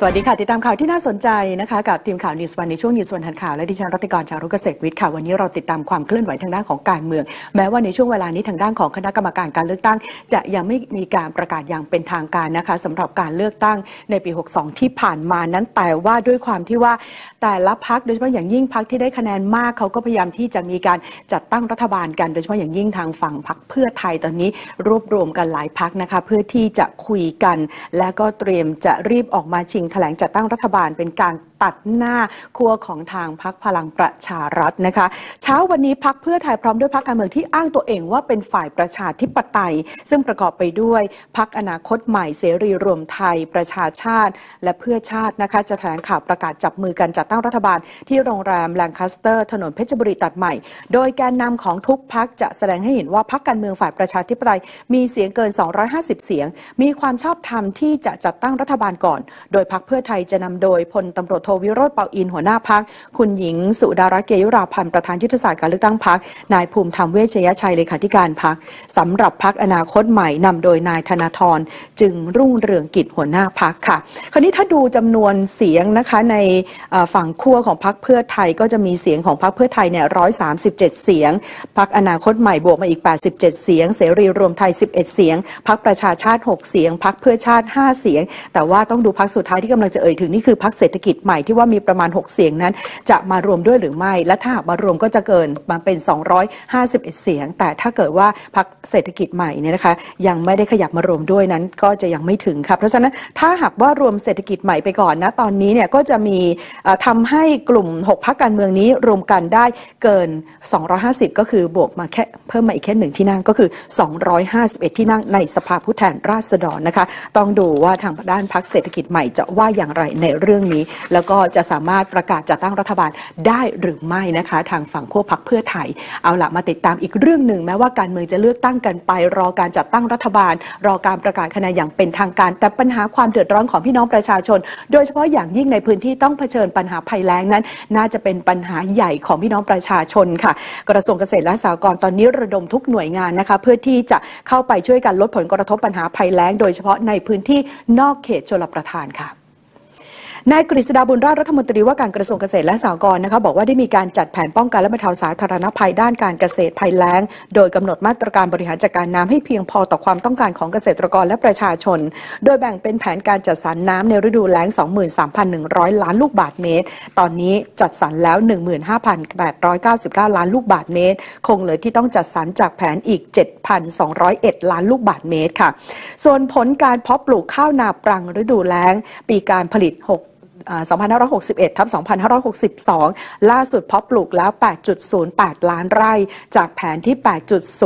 สวัสดีค่ะ ติดตามข่าวที่น่าสนใจนะคะกับทีมข่าวนิวส์วันในช่วงนิวส์วันทันข่าวและดิฉันรัติกรชาวรุกเกษตรวิทย์ค่ะวันนี้เราติดตามความเคลื่อนไหวทางด้านของการเมือง แม้ว่าในช่วงเวลานี้ทางด้านของคณะกรรมการการเลือกตั้ง จะยังไม่มีการประกาศอย่างเป็นทางการนะคะสำหรับการเลือกตั้งในปี 62 ที่ผ่านมานั้นแต่ว่าด้วยความที่ว่าแต่ละพักโดยเฉพาะอย่างยิ่งพักที่ได้คะแนนมากเขาก็พยายามที่จะมีการจัดตั้งรัฐบาลกันโดยเฉพาะอย่างยิ่งทางฝั่งพักเพื่อไทยตอนนี้รวบรวมกันหลายพักนะคะเพื่อที่จะคุยกัน และก็เตรียมจะรีบออกมาชิงแถลงจัดตั้งรัฐบาลเป็นการตัดหน้าขั้วของทางพักพลังประชารัฐนะคะ เช้าวันนี้พักเพื่อไทยพร้อมด้วยพักการเมืองที่อ้างตัวเองว่าเป็นฝ่ายประชาธิปไตย ซึ่งประกอบไปด้วยพักอนาคตใหม่เสรีรวมไทยประชาชาติ และเพื่อชาตินะคะจะแถลงข่าวประกาศจับมือกันจัดตั้งรัฐบาล ที่โรงแรมแลงคาสเตอร์ ถนนเพชรบุรีตัดใหม่ โดยแกนนำของทุกพักจะแสดงให้เห็นว่าพักการเมืองฝ่ายประชาธิปไตยมีเสียงเกิน 250 เสียง มีความชอบธรรมที่จะจัดตั้งรัฐบาลก่อน โดยพักเพื่อไทยจะนำโดยพลตำรวจโทวิโรธเปาอินหัวหน้าพัก คุณหญิงสุดารักษ์เกยุราพันธ์ประธานยุทธศาสตร์การเลือกตั้งพัก นายภูมิธรรมเวชยชัยเลขาธิการพักสำหรับพักอนาคตใหม่นำโดยนายธนาธรจึงรุ่งเรืองกิจหัวหน้าพักค่ะ คราวนี้ถ้าดูจำนวนเสียงนะคะในฝั่งขั้วของพักเพื่อไทยก็จะมีเสียงของพักเพื่อไทยเนี่ยร้อยสาเสียงพักอนาคตใหม่บวกมาอีก 87 เสียง เสรีรวมไทย 11 เสียงพักประชาชาติ 6 เสียงพักเพื่อชาติ 5 เสียง แต่ว่าต้องดูพักสุดท้ายที่กำลังจะเอ่ยถึงนี่คือพักเศรษฐกิจใหม่ที่ว่ามีประมาณ 6 เสียงนั้น จะมารวมด้วยหรือไม่ และถ้าหากมารวมก็จะเกินมาเป็น 251 เสียง แต่ถ้าเกิดว่าพักเศรษฐกิจใหม่เนี่ยนะคะ ยังไม่ได้ขยับมารวมด้วยนั้นก็จะยังไม่ถึงค่ะเพราะฉะนั้นถ้าหากว่ารวมเศรษฐกิจใหม่ไปก่อนนะตอนนี้เนี่ยก็จะมีทำให้กลุ่ม 6พักการเมืองนี้รวมกันได้เกิน 250 ก็คือบวกมาแค่เพิ่มมาอีกแค่หนึ่งที่นั่งก็คือ 251 ที่นั่งในสภาผู้แทนราษฎรนะคะ ต้องดูว่าทางด้านพักเศรษฐกิจใหม่จะว่าอย่างไรในเรื่องนี้ แล้วก็จะสามารถประกาศจัดตั้งรัฐบาลได้หรือไม่นะคะ ทางฝั่งขั้วพักเพื่อไทย เอาละมาติดตามอีกเรื่องหนึ่งแม้ว่าการเมืองจะเลือกตั้งกันไป รอการจัดตั้งรัฐบาล รอการประกาศคะแนนอย่างเป็นทางการ แต่ปัญหาความเดือดร้อนของพี่น้องประชาชน โดยเฉพาะอย่างยิ่งในพื้นที่ต้องเผชิญปัญหาภัยแล้งนั้น น่าจะเป็นปัญหาใหญ่ของพี่น้องประชาชนค่ะ กระทรวงเกษตรและสหกรณ์ตอนนี้ระดมทุกหน่วยงานนะคะ เพื่อที่จะเข้าไปช่วยกันลดผลกระทบปัญหาภัยแล้ง โดยเฉพาะในพื้นที่นอกเขตชลประทานค่ะ นายกฤษดาบุญราชรัฐมนตรีว่าการกระทรวงเกษตรและสหกรณ์นะคะบอกว่าได้มีการจัดแผนป้องกันและบรรเทาสาธารณภัยด้านการเกษตรภัยแล้ง โดยกำหนดมาตรการบริหารจัดการน้ำให้เพียงพอต่อความต้องการของเกษตรกรและประชาชน โดยแบ่งเป็นแผนการจัดสรรน้ำในฤดูแล้ง 23,100 ล้านลูกบาทเมตร ตอนนี้จัดสรรแล้ว 15,899 ล้านลูกบาทเมตร คงเหลือที่ต้องจัดสรรจากแผนอีก 7,201 ล้านลูกบาทเมตรค่ะ ส่วนผลการเพาะปลูกข้าวนาปรังฤดูแล้ง ปีการผลิต 6 2561 ทับ 2562 ล่าสุดเพาะปลูกแล้ว 8.08 ล้านไร่ จากแผนที่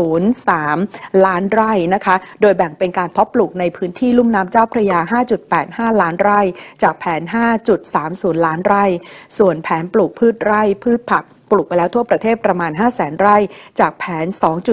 8.03 ล้านไร่นะคะ โดยแบ่งเป็นการเพาะปลูกในพื้นที่ลุ่มน้ำเจ้าพระยา 5.85 ล้านไร่ จากแผน 5.30 ล้านไร่ ส่วนแผนปลูกพืชไร่พืชผัก ปลูกไปแล้วทั่วประเทศประมาณ 5 0 0แสนไร่ จากแผน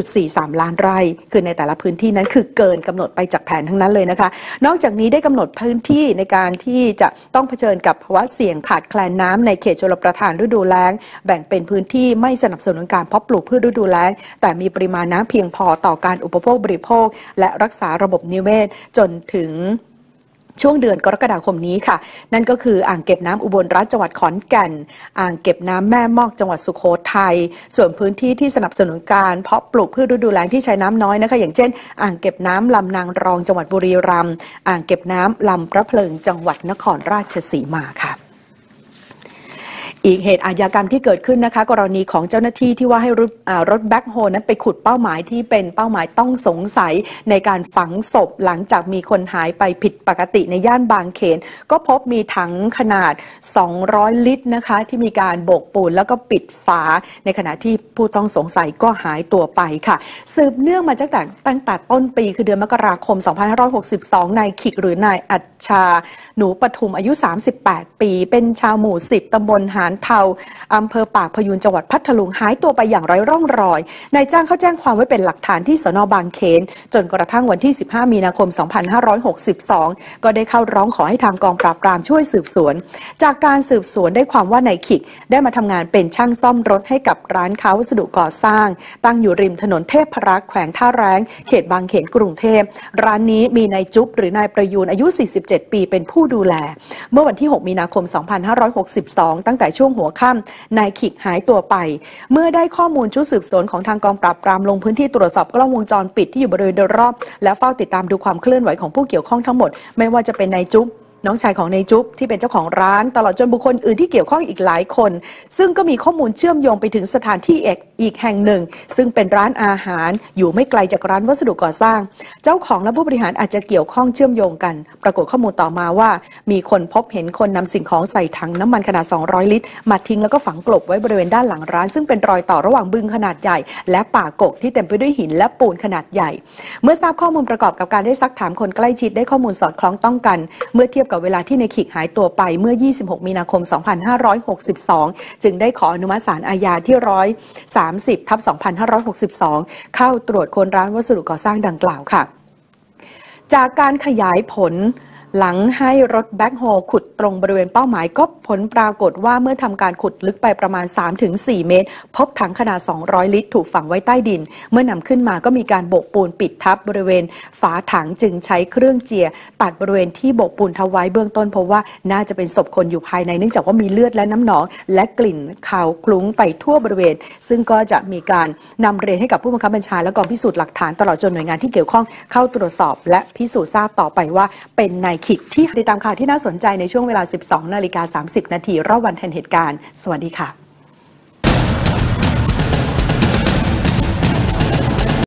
2.43 ล้านไร่ คือในแต่ละพื้นที่นั้นคือเกินกำหนดไปจากแผนทั้งนั้นเลยนะคะ นอกจากนี้ได้กำหนดพื้นที่ในการที่จะต้องเผชิญกับภาวะเสี่ยงขาดแคลนน้ำในเขตชลประทานฤดูแล้ง แบ่งเป็นพื้นที่ไม่สนับสนุนการเพาะปลูกพืชฤดูแล้ง แต่มีปริมาณน้ำเพียงพอต่อการอุปโภคบริโภค และรักษาระบบนิเวศจนถึง ช่วงเดือนกรกฎาคมนี้ค่ะ นั่นก็คืออ่างเก็บน้ำอุบลรัฐจังหวัดขอนแก่น อ่างเก็บน้ำแม่มอกจังหวัดสุโขทัยส่วนพื้นที่ที่สนับสนุนการเพาะปลูกพืชฤดูแล้งที่ใช้น้ำน้อยนะคะ อย่างเช่น อ่างเก็บน้ำลำนางรองจังหวัดบุรีรัมย์อ่างเก็บน้ำลำพระเพลิงจังหวัดนครราชสีมาค่ะ อีกเหตุอาญากรรมที่เกิดขึ้นนะคะ กรณีของเจ้าหน้าที่ที่ว่าให้รถรถแบ็คโฮนั้นไปขุดเป้าหมายที่เป็นเป้าหมายต้องสงสัยในการฝังศพหลังจากมีคนหายไปผิดปกติในย่านบางเขน ก็พบมีถังขนาด 200 ลิตรนะคะ ที่มีการโบกปูนแล้วก็ปิดฝา ในขณะที่ผู้ต้องสงสัยก็หายตัวไปค่ะ สืบเนื่องมาจากตั้งแต่ต้นปีคือเดือนมกราคม 2562 นายขิกหรือนายอัจชา หนูปทุมอายุ 38 ปี เป็นชาวหมู่ 10ตำบลหาารเทาอำเภอปากพยูนจังหวัดพัทลุงหายตัวไปอย่างไร้ร่องรอยนายจ้างเขาแจ้งความไว้เป็นหลักฐานที่สนบางเขน จนกระทั่งวันที่ 15 มีนาคม 2562 ก็ได้เข้าร้องขอให้ทางกองปราบปรามช่วยสืบสวน จากการสืบสวนได้ความว่านายขิก ได้มาทำงานเป็นช่างซ่อมรถให้กับร้านค้าวัสดุก่อสร้าง ตั้งอยู่ริมถนนเทพรักษ์แขวงท่าแรงเขตบางเขนกรุงเทพร้านนี้มีนายจุ๊บหรือนายประยูนอายุ 47 ปีเป็นผู้ดูแล เมื่อวันที่ 6 มีนาคม 2562 ตั้งแต่ช่วงหัวค่ำนายขิกหายตัวไป เมื่อได้ข้อมูลชุดสืบสวนของทางกองปราบปรามลงพื้นที่ตรวจสอบกล้องวงจรปิดที่อยู่บริเวณโดยรอบ และเฝ้าติดตามดูความเคลื่อนไหวของผู้เกี่ยวข้องทั้งหมด ไม่ว่าจะเป็นนายจุ๊บ น้องชายของนายจุ๊บที่เป็นเจ้าของร้าน ตลอดจนบุคคลอื่นที่เกี่ยวข้องอีกหลายคน ซึ่งก็มีข้อมูลเชื่อมโยงไปถึงสถานที่เอกอีกแห่งหนึ่ง ซึ่งเป็นร้านอาหารอยู่ไม่ไกลจากร้านวัสดุก่อสร้าง เจ้าของและผู้บริหารอาจจะเกี่ยวข้องเชื่อมโยงกัน ปรากฏข้อมูลต่อมาว่า มีคนพบเห็นคนนำสิ่งของใส่ถังน้ำมันขนาด 200 ลิตรมาทิ้งแล้วก็ฝังกลบไว้บริเวณด้านหลังร้าน ซึ่งเป็นรอยต่อระหว่างบึงขนาดใหญ่ และป่ากกที่เต็มไปด้วยหินและปูนขนาดใหญ่ เมื่อทราบข้อมูลประกอบกับการได้ซักถามคนใกล้ชิดได้ข้อมูลสอดคล้องต้องกัน เมื่อเทียบกับเวลาที่ในขิกหายตัวไปเมื่อ 26 มีนาคม 2562 จึงได้ขออนุมัติศาลอาญาที่ 130 ทับ 2562 เข้าตรวจค้นร้านวัสดุก่อสร้างดังกล่าวค่ะ จากการขยายผล หลังให้รถแบ็คโฮขุดตรงบริเวณเป้าหมายก็ผลปรากฏว่าเมื่อทำการขุดลึกไปประมาณ 3-4 เมตร พบถังขนาด 200 ลิตร ถูกฝังไว้ใต้ดิน เมื่อนำขึ้นมาก็มีการโบกปูนปิดทับบริเวณ ฝาถังจึงใช้เครื่องเจีย ตัดบริเวณที่โบกปูนทไว้เบื้องต้นพบว่าน่าจะเป็นศพคนอยู่ภายในเนื่องจากว่ามีเลือดและน้ำหนอง และกลิ่นคาวคลุ้งไปทั่วบริเวณ ซึ่งก็จะมีการนำเรียนให้กับผู้บังคับบัญชาและกองพิสูจน์หลักฐานตลอดจนหน่วยงานที่เกี่ยวข้องเข้าตรวจสอบ และพิสูจน์ทราบต่อไปว่าเป็นในขิดที่ติดตามข่าวที่น่าสนใจในช่วงเวลา 12 นาฬิกา 30 นาทีรอบวันแทนเหตุการณ์ สวัสดีค่ะ